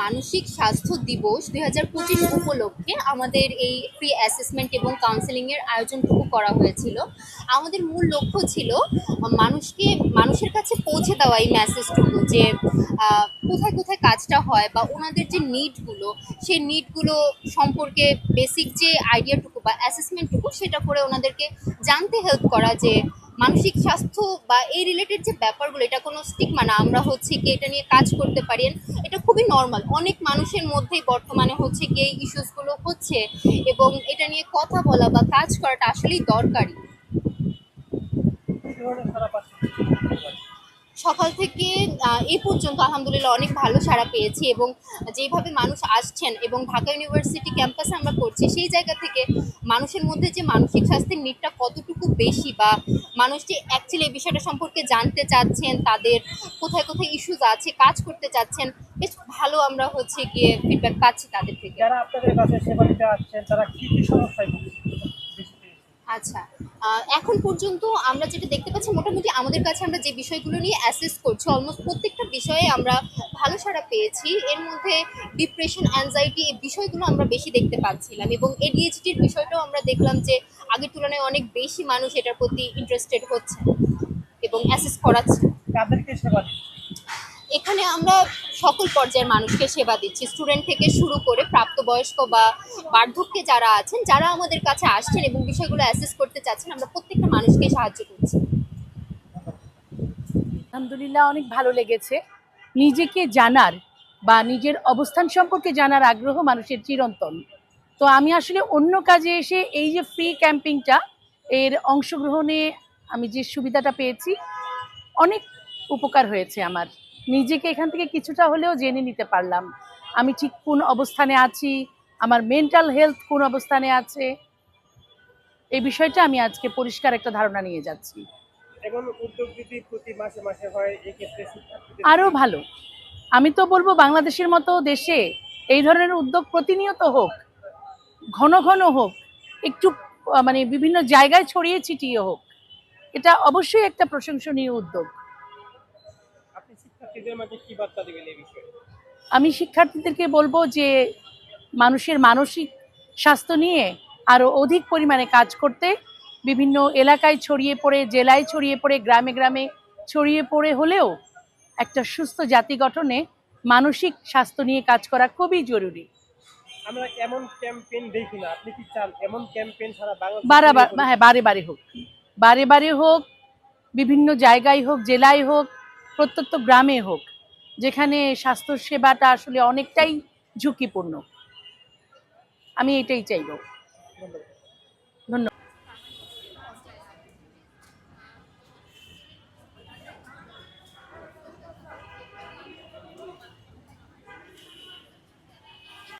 মানসিক স্বাস্থ্য দিবস দুই হাজার পঁচিশ উপলক্ষে আমাদের এই ফ্রি অ্যাসেসমেন্ট এবং কাউন্সেলিংয়ের আয়োজনটুকু করা হয়েছিল। আমাদের মূল লক্ষ্য ছিল, মানুষকে, মানুষের কাছে পৌঁছে দেওয়া এই মেসেজটুকু যে কোথায় কোথায় কাজটা হয় বা ওনাদের যে নিডগুলো সেই নিডগুলো সম্পর্কে বেসিক যে আইডিয়াটুকু বা অ্যাসেসমেন্টটুকু সেটা করে ওনাদেরকে জানতে হেল্প করা যে মানসিক স্বাস্থ্য বা এই রিলেটেড যে ব্যাপারগুলো, এটা কোনো স্টিক মানে আমরা হচ্ছে কি এটা নিয়ে কাজ করতে পারি। এটা খুবই নর্মাল অনেক মানুষের মধ্যেই বর্তমানে হচ্ছে কি এই ইস্যুসগুলো হচ্ছে এবং এটা নিয়ে কথা বলা বা কাজ করাটা আসলেই দরকারি কি ধরনের সারা পাচ্ছেন সকাল থেকে এই পর্যন্ত আলহামদুলিল্লাহ অনেক ভালো সাড়া পেয়েছি এবং যেভাবে মানুষ আসছেন এবং ঢাকা ইউনিভার্সিটি ক্যাম্পাসে আমরা করছি সেই জায়গা থেকে মানুষের মধ্যে যে মানসিক স্বাস্থ্যের নিটটা কতটুকু বেশি বা মানুষ যে অ্যাকচুয়ালি এই বিষয়টা সম্পর্কে জানতে চাচ্ছেন তাদের কোথায় কোথায় ইস্যুস আছে কাজ করতে চাচ্ছেন বেশ ভালো আমরা হচ্ছে গিয়ে ফিডব্যাক পাচ্ছি তাদের থেকে যারা আপনাদের কাছে সেবা নিতে আসছেন তারা কি কি সমস্যায়? আচ্ছা এখন পর্যন্ত আমরা যেটা দেখতে পাচ্ছি মোটামুটি আমাদের কাছে আমরা যে বিষয়গুলো নিয়ে অ্যাসেস করছি অলমোস্ট প্রত্যেকটা বিষয়ে আমরা ভালো সাড়া পেয়েছি। এর মধ্যে ডিপ্রেশন অ্যাংজাইটি এই বিষয়গুলো আমরা বেশি দেখতে পাচ্ছিলাম এবং এডিএইচডির বিষয়টাও আমরা দেখলাম যে আগের তুলনায় অনেক বেশি মানুষ এটার প্রতি ইন্টারেস্টেড হচ্ছে এবং অ্যাসেস করাচ্ছে। এখানে আমরা সকল পর্যায়ের মানুষকে সেবা দিচ্ছি। স্টুডেন্ট থেকে শুরু করে প্রাপ্তবয়স্ক বা বার্ধক্যে যারা আছেন, যারা আমাদের কাছে আসছেন এবং বিষয়গুলো অ্যাসেস করতে চাচ্ছেন, আমরা প্রত্যেকটা মানুষকে সাহায্য করছি। আলহামদুলিল্লাহ, অনেক ভালো লেগেছে। নিজেকে জানার বা নিজের অবস্থান সম্পর্কে জানার আগ্রহ মানুষের চিরন্তন। তো আমি আসলে অন্য কাজে এসে এই যে ফ্রি ক্যাম্পিংটা এর অংশগ্রহণে আমি যে সুবিধাটা পেয়েছি, অনেক উপকার হয়েছে আমার। নিজেকে এখান থেকে কিছুটা হলেও জেনে নিতে পারলাম। আমি ঠিক কোন অবস্থানে আছি? আমার মেন্টাল হেলথ কোন অবস্থানে আছে? এই বিষয়টা আমি আজকে পরিষ্কার একটা ধারণা নিয়ে যাচ্ছি। আরও ভালো। আমি তো বলব বাংলাদেশের মতো দেশে এই ধরনের উদ্যোগ প্রতিনিয়ত হোক ঘন ঘন হোক একটু মানে বিভিন্ন জায়গায় ছড়িয়ে ছিটিয়ে হোক এটা অবশ্যই একটা প্রশংসনীয় উদ্যোগ। শিক্ষার্থীদের মাঝে কি বার্তা দেবেন এই বিষয়ে? আমি শিক্ষার্থীদেরকে বলব যে মানুষের মানসিক স্বাস্থ্য নিয়ে আরও অধিক পরিমাণে কাজ করতে বিভিন্ন এলাকায় ছড়িয়ে পড়ে জেলায় ছড়িয়ে পড়ে গ্রামে গ্রামে ছড়িয়ে পড়ে হলেও একটা সুস্থ জাতি গঠনে মানসিক স্বাস্থ্য নিয়ে কাজ করা খুবই জরুরি। আমরা এমন ক্যাম্পেইন দেখি না আপনি কি চান এমন ক্যাম্পেইন সারা বাংলাদেশ হ্যাঁ বারে বারে হোক। বারে বারে হোক বিভিন্ন জায়গায় হোক জেলায় হোক প্রত্যন্ত গ্রামে হোক যেখানে স্বাস্থ্য সেবাটা আসলে অনেকটাই ঝুঁকিপূর্ণ। আমি এটাই চাইব। ধন্যবাদ